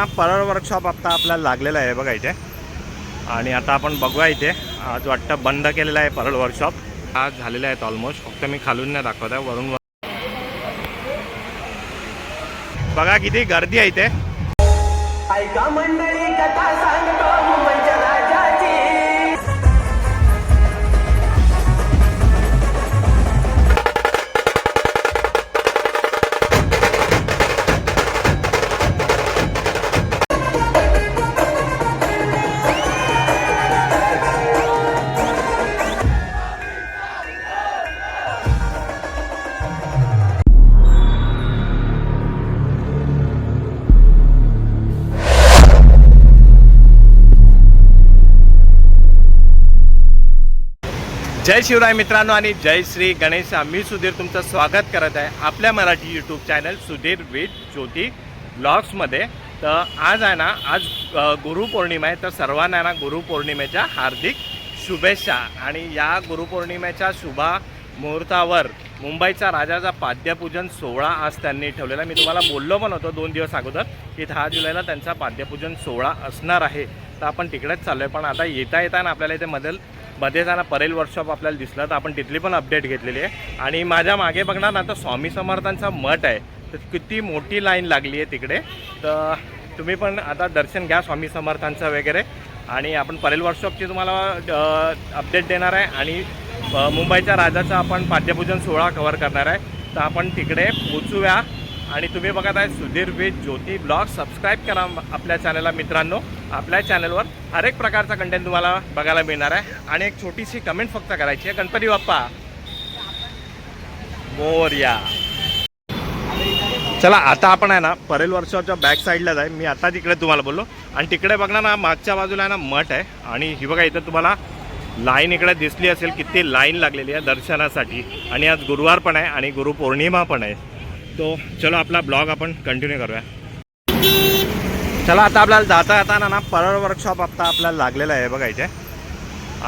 असताना परळ वर्कशॉप आता आपल्याला लागलेला आहे बघा इथे. आणि आता आपण बघूया इथे. आज वाटतं बंद केलेलं आहे परळ वर्कशॉप आज झालेला आहेत ऑलमोस्ट फक्त मी खालून नाही दाखवत आहे वरून बघा किती गर्दी आहे इथे. जय शिवराय मित्रांनो आणि जय श्री गणेश. मी सुधीर तुमचं स्वागत करत आहे आपल्या Marathi YouTube channel Sudhir with Jyoti ब्लॉग्समध्ये तर आज आहे ना आज गुरुपौर्णिमा आहे. तर सर्वांना आहे ना गुरुपौर्णिमेच्या हार्दिक शुभेच्छा. आणि या गुरुपौर्णिमेच्या शुभा मुहूर्तावर मुंबईचा राजाचा पाद्यपूजन सोहळा आज त्यांनी ठेवलेला मी तुम्हाला बोललो पण होतो दोन दिवस अगोदर की दहा जुलैला त्यांचा पाद्यपूजन सोहळा असणार आहे. तर आपण तिकडेच चाललो आहे पण आता येता येताना आपल्याला इथे मधील मध्ये जाणं परेल वर्कशॉप आपल्याला दिसलं तर आपण तिथली पण अपडेट घेतलेली आहे. आणि माझ्या मागे बघणार ना तर स्वामी समर्थांचा मठ आहे. तर किती मोठी लाईन लागली आहे तिकडे. तर तुम्ही पण आता दर्शन घ्या स्वामी समर्थांचं वगैरे. आणि आपण परेल वर्कशॉपची तुम्हाला अपडेट देणार आहे. आणि मुंबईच्या राजाचा आपण पाद्यपूजन सोहळा कव्हर करणार आहे. तर आपण तिकडे पोचूया आणि तुम्ही बघत आहे Sudhir with Jyoti blog. Subscribe करा आपल्या चॅनलला मित्रांनो. आपल्या चॅनलवर हर एक प्रकारचा कंटेंट तुम्हाला बघायला मिळणार आहे. आणि एक छोटीशी कमेंट फक्त करायची आहे. गणपती बाप्पा. मोर्या. चला आता आपण आहे ना परेल वर्षाच्या बॅक साईडलाच आहे. मी आता तिकडे तुम्हाला बोललो. आणि तिकडे बघणार ना मागच्या बाजूला आहे ना मठ आहे. आणि ही बघा इथं तुम्हाला लाईन इकडे दिसली असेल किती लाईन लागलेली आहे दर्शनासाठी. आणि आज गुरुवार पण आहे आणि गुरुपौर्णिमा पण आहे. तो चलो आपला ब्लॉग आपण कंटिन्यू करूया. चला आता आपल्याला जाता येताना ना परळ वर्कशॉप आता आपल्याला लागलेला आहे बघा इथे.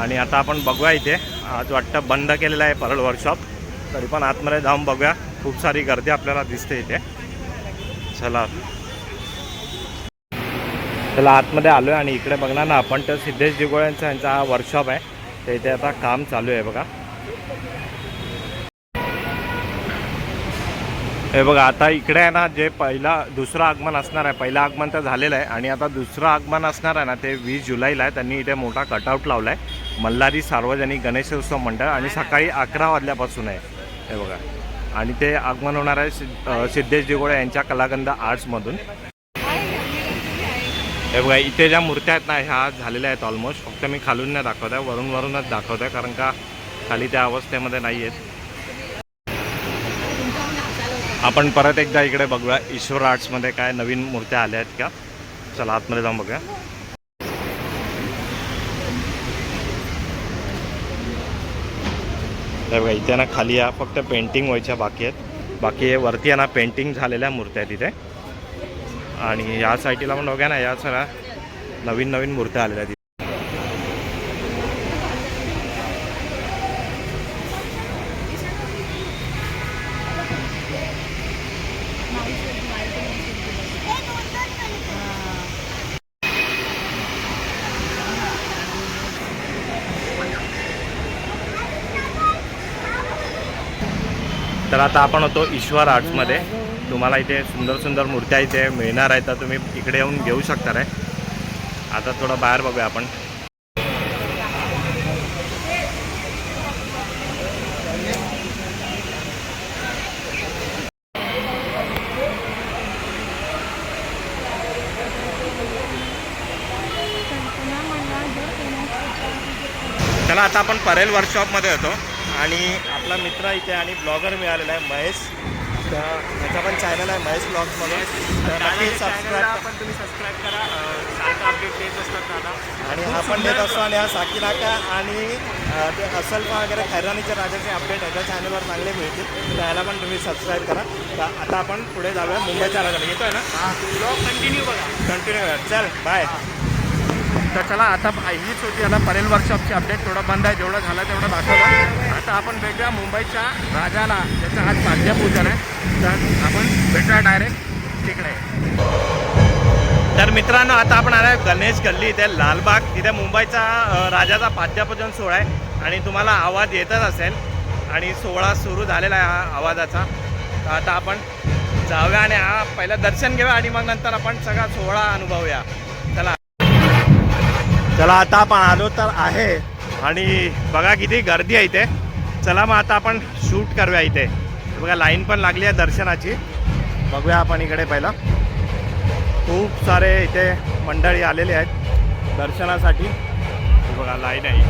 आणि आता आपण बघूया इथे. आज वाटतं बंद केलेलं आहे परळ वर्कशॉप तरी पण आतमध्ये जाऊन बघूया. खूप सारी गर्दी आपल्याला दिसते इथे. चला. चला आतमध्ये आलो आहे आणि इकडे बघणार ना आपण तर सिद्धेश दिगोळ्यांचा यांचा हा वर्कशॉप आहे. तर इथे आता काम चालू आहे बघा. हे बघा आता इकडे आहे ना जे पहिला दुसरं आगमन असणार आहे पहिलं आगमन तर झालेलं आहे. आणि आता दुसरं आगमन असणार आहे ना ते वीस जुलैला आहे. त्यांनी इथे मोठा कटआउट लावला आहे मल्हारी सार्वजनिक गणेशोत्सव मंडळ आणि सकाळी अकरा वाजल्यापासून आहे. हे बघा. आणि ते आगमन होणार आहे सिद्ध सिद्धेश दिगोळे यांच्या कलागंद आर्ट्समधून हे बघा इथे ज्या मूर्त्या आहेत ना ह्या झालेल्या आहेत ऑलमोस्ट फक्त मी खालून नाही दाखवत आहे वरून वरूनच दाखवत आहे कारण का खाली त्या अवस्थेमध्ये नाही आहेत आपण परत एकदा इकडे बघूया. ईश्वर आर्ट्समध्ये काय नवीन मूर्त्या आल्या आहेत का? चला आतमध्ये जाऊन बघूया. बघा इथे ना खाली या फक्त पेंटिंग व्हायच्या बाकी आहेत. बाकी हे वरती आहे ना पेंटिंग झालेल्या मूर्त्या आहेत इथे. आणि या साईटीला पण बघा ना या सगळ्या नवीन नवीन मूर्त्या आलेल्या आहेत. तर आता आपण होतो ईश्वर आर्ट्समध्ये. तुम्हाला इथे सुंदर सुंदर मूर्त्या इथे मिळणार आहेत तर तुम्ही इकडे येऊन घेऊ शकता रे. आता थोडं बाहेर बघूया आपण. चला आता आपण परेल वर्कशॉपमध्ये होतो. आणि आपला मित्र इथे आणि ब्लॉगर मिळालेला आहे महेश. तर त्याचा पण चॅनल आहे महेश ब्लॉग्स म्हणून तर नक्की सबस्क्राईब पण तुम्ही सबस्क्राईब करा. सारखं अपडेट देत असतात दादा. आणि हा पण देत असतो आणि हा साकी नाका आणि ते असलपा वगैरे खैरानीच्या राजाचे अपडेट याच्या चॅनलवर चांगले मिळतील. तर त्याला पण तुम्ही सबस्क्राईब करा. तर आता आपण पुढे जाऊया. मुंबईच्या राजाला येतोय ना? ब्लॉग कंटिन्यू बघा. कंटिन्यू चल बाय तर चला आता हीच होती आता परेल वर्कशॉपची अपडेट थोडं बंद आहे जेवढं झालं तेवढं दाखवलं. आता आपण भेटूया मुंबईच्या राजाला ज्याचं आज पाद्यपूजन आहे. तर आपण भेटूया डायरेक्ट तिकडे. तर मित्रांनो आता आपण आला गणेश गल्ली इथे लालबाग. तिथे मुंबईचा राजाचा पाद्यपूजन सोहळा आहे. आणि तुम्हाला आवाज येतच असेल. आणि सोहळा सुरू झालेला आहे हा आवाजाचा. तर आता आपण जाऊया आणि हा पहिलं दर्शन घेऊया आणि मग नंतर आपण सगळा सोहळा अनुभवूया. चला आता आपण आलो तर आहे. आणि बघा किती गर्दी आहे इथे. चला मग आता आपण शूट करूया इथे. बघा लाईन पण लागली आहे दर्शनाची. बघूया आपण इकडे पहिला. खूप सारे इथे मंडळी आलेले आहेत दर्शनासाठी. बघा लाईन आहे.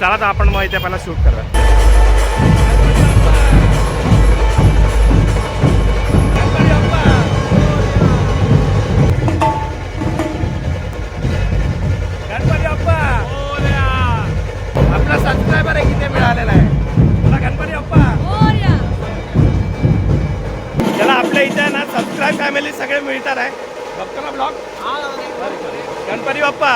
चला तर आपण मग इथे पहिला शूट करूया. आहे किती मिळालेला आहे. बोला गणपती बाप्पा. त्याला आपल्या इथे ना सबस्क्राईब फॅमिली सगळे मिळतात आहे. बघतो ना ब्लॉग गणपती बाप्पा.